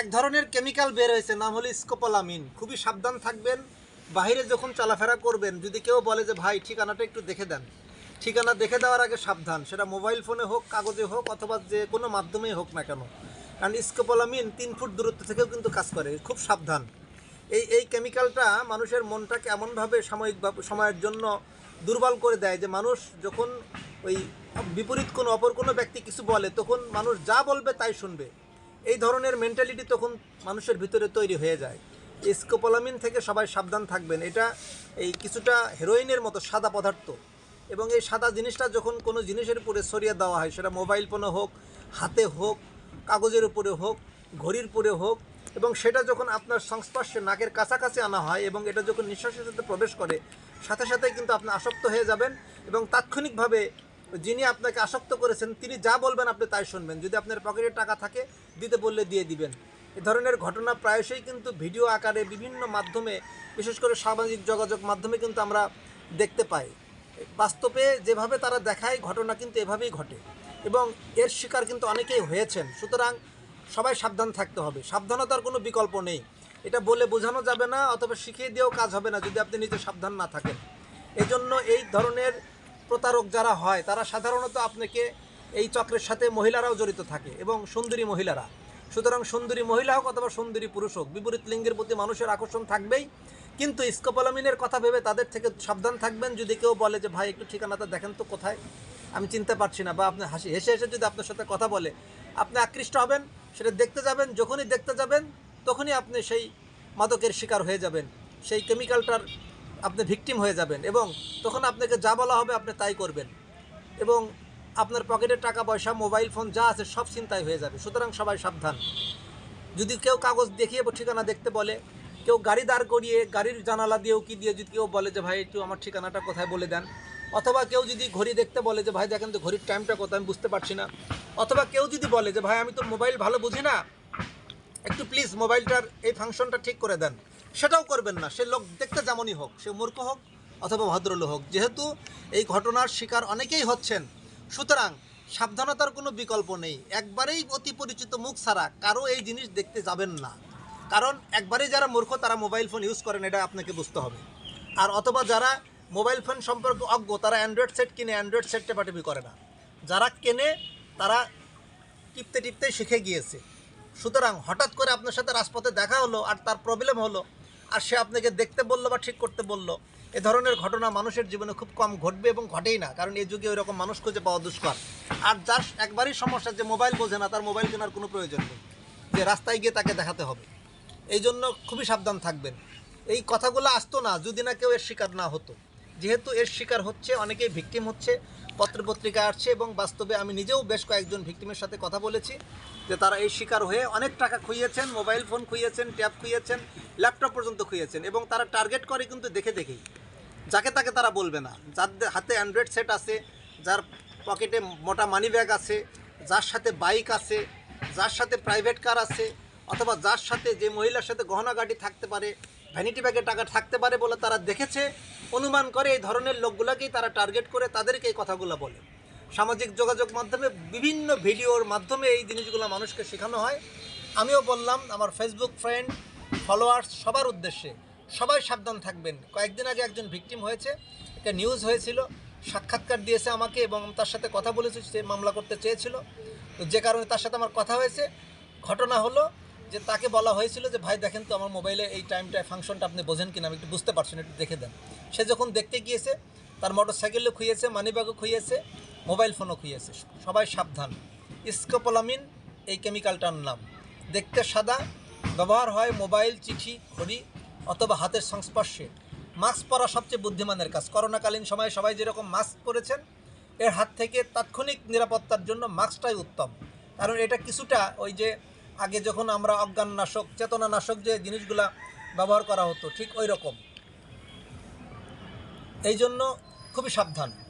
এক ধরনের কেমিক্যাল বের হয়েছে, নাম হলো স্কোপোলামিন। খুবই সাবধান থাকবেন বাইরে যখন চলাফেরা করবেন, যদি কেউ বলে যে, ভাই, ঠিকানাটা একটু দেখে দেন। ঠিকানা দেখে দেওয়ার আগে সাবধান, সেটা মোবাইল ফোনে হোক, কাগজে হোক, অথবা যে কোনো মাধ্যমেই হোক না কেন। কারণ স্কোপোলামিন তিন ফুট দূরত্ব থেকেও কিন্তু কাজ করে, খুব সাবধান। এই এই কেমিক্যালটা মানুষের মনটাকে এমনভাবে সাময়িক সময়ের জন্য দুর্বল করে দেয় যে, মানুষ যখন ওই বিপরীত কোনো, অপর কোনো ব্যক্তি কিছু বলে, তখন মানুষ যা বলবে তাই শুনবে। এই ধরনের মেন্টালিটি তখন মানুষের ভিতরে তৈরি হয়ে যায়। স্কোপোলামিন থেকে সবাই সাবধান থাকবেন। এটা এই কিছুটা হেরোইনের মতো সাদা পদার্থ। এবং এই সাদা জিনিসটা যখন কোনো জিনিসের উপরে সরিয়ে দেওয়া হয়, সেটা মোবাইল ফোনে হোক, হাতে হোক, কাগজের উপরে হোক, ঘড়ির উপরে হোক, এবং সেটা যখন আপনার সংস্পর্শে নাকের কাছাকাছি আনা হয় এবং এটা যখন নিঃশ্বাসের সাথে প্রবেশ করে, সাথে সাথে কিন্তু আপনি আসক্ত হয়ে যাবেন এবং তাৎক্ষণিকভাবে যিনি আপনাকে আসক্ত করেছেন, তিনি যা বলবেন আপনি তাই শুনবেন। যদি আপনার পকেটে টাকা থাকে দিতে বললে দিয়ে দিবেন। এ ধরনের ঘটনা প্রায়শই কিন্তু ভিডিও আকারে বিভিন্ন মাধ্যমে, বিশেষ করে সামাজিক যোগাযোগ মাধ্যমে কিন্তু আমরা দেখতে পাই। বাস্তবে যেভাবে তারা দেখায়, ঘটনা কিন্তু এভাবেই ঘটে। এবং এর শিকার কিন্তু অনেকেই হয়েছেন। সুতরাং সবাই সাবধান থাকতে হবে। সাবধানতার কোনো বিকল্প নেই। এটা বলে বোঝানো যাবে না, অথবা শিখিয়ে দিয়েও কাজ হবে না যদি আপনি নিজে সাবধান না থাকেন। এজন্য এই ধরনের প্রতারক যারা হয়, তারা সাধারণত আপনাকে এই চক্রের সাথে মহিলারাও জড়িত থাকে এবং সুন্দরী মহিলারা। সুতরাং সুন্দরী মহিলা হোক অথবা সুন্দরী পুরুষ হোক, বিপরীত লিঙ্গের প্রতি মানুষের আকর্ষণ থাকবেই। কিন্তু স্কোপোলামিনের কথা ভেবে তাদের থেকে সাবধান থাকবেন। যদি কেউ বলে যে, ভাই, একটু ঠিকানাটা দেখেন তো কোথায়? আমি চিনতে পারছি না বা আপনি হাসি, হেসে হেসে যদি আপনার সাথে কথা বলে, আপনি আকৃষ্ট হবেন, সেটা দেখতে যাবেন, যখনই দেখতে যাবেন, তখনই আপনি সেই মাদকের শিকার হয়ে যাবেন। সেই কেমিক্যালটার আপনি ভিকটিম হয়ে যাবেন এবং তখন আপনাকে যা বলা হবে আপনি তাই করবেন। এবং আপনার পকেটের টাকা পয়সা, মোবাইল, ফোন যা আছে সব চিন্তায় হয়ে যাবে। সুতরাং সবাই সাবধান। যদি কেউ কাগজ দেখিয়ে ঠিকানা দেখতে বলে, কেউ গাড়ি দাঁড় করিয়ে, গাড়ির জানালা দিয়েও কি দিয়ে যদি কেউ বলে যে, ভাই, একটু আমার ঠিকানাটা কোথায় বলে দেন। অথবা কেউ যদি ঘড়ি দেখতে বলে যে, ভাই, দেখেন তো ঘড়ির টাইমটা কোথায়, আমি বুঝতে পারছি না। অথবা কেউ যদি বলে যে, ভাই, আমি তো মোবাইল ভালো বুঝি না, একটু প্লিজ মোবাইলটার এই ফাংশনটা ঠিক করে দেন। সেটাও করবেন না। সে লোক দেখতে যেমনই হোক, সে মূর্খ হোক অথবা ভদ্রলোক হোক। যেহেতু এই ঘটনার শিকার অনেকেই হচ্ছেন সুতরাং সাবধানতার কোনো বিকল্প নেই। একবারেই অতি পরিচিত মুখ ছাড়া কারও এই জিনিস দেখতে যাবেন না। কারণ একবারেই যারা মূর্খ, তারা মোবাইল ফোন ইউজ করেন, এটা আপনাকে বুঝতে হবে। আর অথবা যারা মোবাইল ফোন সম্পর্কে অজ্ঞ, তারা অ্যান্ড্রয়েড সেট কিনে অ্যান্ড্রয়েড সেট টেপাটেপি করে না। যারা কেনে, তারা টিপতে টিপতে শিখে গিয়েছে। সুতরাং হঠাৎ করে আপনার সাথে রাজপথে দেখা হলো, আর তার প্রবলেম হলো, আর সে আপনাকে দেখতে বলল বা ঠিক করতে বলল এ ধরনের ঘটনা মানুষের জীবনে খুব কম ঘটবে এবং ঘটেই না, কারণ এই যুগে ওই রকম মানুষ খুঁজে পাওয়া দুষ্কর। আর যার একবারই সমস্যা যে মোবাইল বোঝে না, তার মোবাইল কেনার কোনো প্রয়োজন নেই, যে রাস্তায় গিয়ে তাকে দেখাতে হবে। এই জন্য খুবই সাবধান থাকবেন। এই কথাগুলো আসতো না যদি না কেউ এর শিকার না হতো। যেহেতু এর শিকার হচ্ছে, অনেকেই ভিকটিম হচ্ছে পত্রপত্রিকা আসছে এবং বাস্তবে আমি নিজেও বেশ কয়েকজন ভিকটিমের সাথে কথা বলেছি যে তারা এই শিকার হয়ে অনেক টাকা খুইয়েছেন, মোবাইল ফোন খুইয়েছেন, ট্যাব খুইয়েছেন, ল্যাপটপ পর্যন্ত খুইয়েছেন এবং তারা টার্গেট করে কিন্তু দেখে দেখেই। যাকে তাকে তারা বলবে না। যার হাতে অ্যান্ড্রয়েড সেট আছে, যার পকেটে মোটা মানি ব্যাগ আছে, যার সাথে বাইক আছে, যার সাথে প্রাইভেট কার আছে, অথবা যার সাথে যে মহিলার সাথে গহনা গাড়ি থাকতে পারে ভ্যানিটি ব্যাগে টাকা থাকতে পারে বলে তারা দেখেছে অনুমান করে এই ধরনের লোকগুলোকেই তারা টার্গেট করে তাদেরকে এই কথাগুলো বলে। সামাজিক যোগাযোগ মাধ্যমে বিভিন্ন ভিডিওর মাধ্যমে এই জিনিসগুলো মানুষকে শেখানো হয়। আমিও বললাম, আমার ফেসবুক ফ্রেন্ড ফলোয়ার্স সবার উদ্দেশ্যে সবাই সাবধান থাকবেন। কয়েকদিন আগে একজন ভিকটিম হয়েছে একটা নিউজ হয়েছিল, সাক্ষাৎকার দিয়েছে আমাকে এবং তার সাথে কথা বলেছি, সে মামলা করতে চেয়েছিল। তো যে কারণে তার সাথে আমার কথা হয়েছে। ঘটনা হলো যে তাকে বলা হয়েছিল যে, ভাই, দেখেন তো আমার মোবাইলে এই টাইমটায় ফাংশনটা আপনি বোঝেন কিনা, আমি একটু বুঝতে পারছেন একটু দেখে দেন। সে যখন দেখতে গিয়েছে, তার মোটর সাইকেলও খুঁয়েছে মানিব্যাগও খুঁয়েছে মোবাইল ফোনও খুঁয়েছে সবাই সাবধান। স্কোপোলামিন, এই কেমিক্যালটার নাম। দেখতে সাদা, ব্যবহার হয় মোবাইল, চিঠি, ঘড়ি অথবা হাতের সংস্পর্শে। মাস্ক পরা সবচেয়ে বুদ্ধিমানের কাজ। করোনাকালীন সময়ে সবাই যেরকম মাস্ক পরেছেন, এর হাত থেকে তাৎক্ষণিক নিরাপত্তার জন্য মাস্কটাই উত্তম। কারণ এটা কিছুটা ওই যে আগে যখন আমরা অজ্ঞান নাশক, চেতনা নাশক যে জিনিসগুলা ব্যবহার করা হতো, ঠিক ওই রকম। এই জন্য খুবই সাবধান।